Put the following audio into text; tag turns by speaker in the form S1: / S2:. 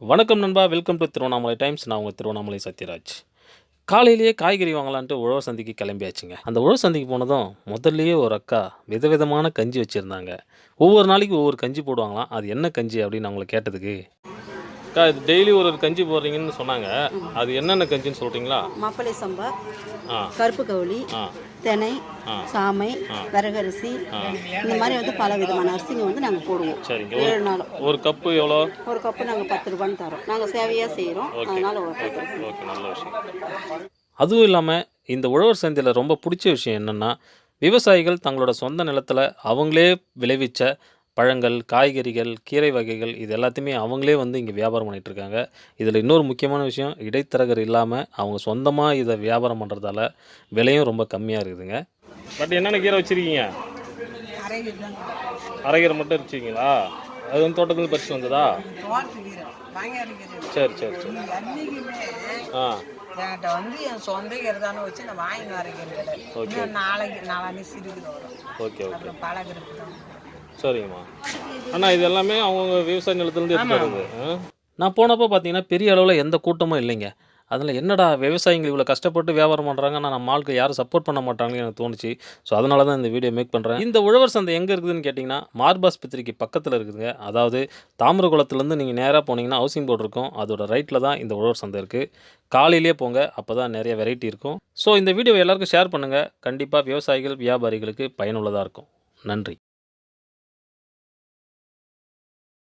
S1: வணக்கம் நண்பா welcome to Tiruvannamalai times நான் உங்கள் திருவண்ணாமலை சத்யராஜ். காலையிலேயே காய்கறி வாங்கலான்ட்டு உழவர் சந்தைக்கு கிளம்பியாச்சுங்க. அந்த உழவர் சந்தைக்கு போனதும் முதல்லையே ஒரு அக்கா விதவிதமான கஞ்சி வச்சுருந்தாங்க. ஒவ்வொரு நாளைக்கு ஒவ்வொரு கஞ்சி போடுவாங்களாம். அது என்ன கஞ்சி அப்படின்னு அவங்கள கேட்டதுக்கு அக்கா இது டெய்லி ஒரு ஒரு கஞ்சி போடுறீங்கன்னு சொன்னாங்க. அது என்னென்ன கஞ்சின்னு சொல்கிறீங்களா
S2: மாப்பிள்ளை சம்பா கருப்பு கவுளி தெனை. சாமை விறகரிசி இந்த மாதிரி வந்து பல விதமான அரிசிங்க வந்து நாங்கள் போடுவோம்.
S1: சரிங்க. ஒரு
S2: ஏழு நாளும்.
S1: ஒரு கப்பு எவ்வளோ?
S2: ஒரு கப்பு நாங்கள் பத்து ரூபான்னு தரோம். நாங்கள் சேவையாக செய்கிறோம் அதனால
S1: ஓகே. நல்ல விஷயம். அதுவும் இல்லாமல் இந்த உழவர் சந்தையில் ரொம்ப பிடிச்ச விஷயம் என்னென்னா விவசாயிகள் தங்களோட சொந்த நிலத்தில் அவங்களே விளைவிச்ச பழங்கள் காய்கறிகள் கீரை வகைகள் இது எல்லாத்தையுமே அவங்களே வந்து இங்கே வியாபாரம் பண்ணிட்டு இருக்காங்க. இதில் இன்னொரு முக்கியமான விஷயம் இடைத்தரகர் இல்லாமல் அவங்க சொந்தமாக இதை வியாபாரம் பண்ணுறதால விலையும் ரொம்ப கம்மியாக இருக்குதுங்க. பட் என்னென்ன கீரை வச்சுருக்கீங்க? அரைக்கீரை மட்டும் வச்சுருக்கீங்களா? அது வந்து தோட்டத்துலேருந்து பறிச்சு வந்ததா? சரி சரி சரி. ஆ.
S3: என்கிட்ட வந்து என் சொந்த கருதானு வச்சு நான் வாங்கி வரைக்கிறேன் நாளைக்கு நாளானே வரும்.
S1: Okay okay.
S3: தான்
S1: சரிங்கம்மா. அண்ணா இது எல்லாமே அவங்கவுங்க விவசாய நிலத்துலேருந்து எடுத்து வருது. ஆ? நான் போனப்போ பார்த்தீங்கன்னா பெரிய அளவில் எந்த கூட்டமும் இல்லைங்க. அதில் என்னடா விவசாயிகள் இவ்வளோ கஷ்டப்பட்டு வியாபாரம் பண்ணுறாங்க ஆனால் நம்ம ஆளுக்கு யாரும் சப்போர்ட் பண்ண மாட்டாங்கன்னு எனக்கு தோணுச்சு. ஸோ அதனால தான் இந்த வீடியோ மேக் பண்ணுறேன் இந்த உழவர் சந்தை எங்கே இருக்குதுன்னு கேட்டிங்கன்னா மார்பாஸ்பத்திரிக்கு பக்கத்தில் இருக்குதுங்க. அதாவது தாமிரகுளத்துலேருந்து நீங்கள் நேராக போனீங்கன்னா ஹவுசிங் போர்டு இருக்கும். அதோட ரைட்டில் தான் இந்த உழவர் சந்தை இருக்குது காலையிலே போங்க அப்போ தான் நிறைய வெரைட்டி இருக்கும். ஸோ இந்த வீடியோவை எல்லாருக்கும் ஷேர் பண்ணுங்கள் கண்டிப்பாக விவசாயிகள் வியாபாரிகளுக்கு பயனுள்ளதாக இருக்கும். நன்றி.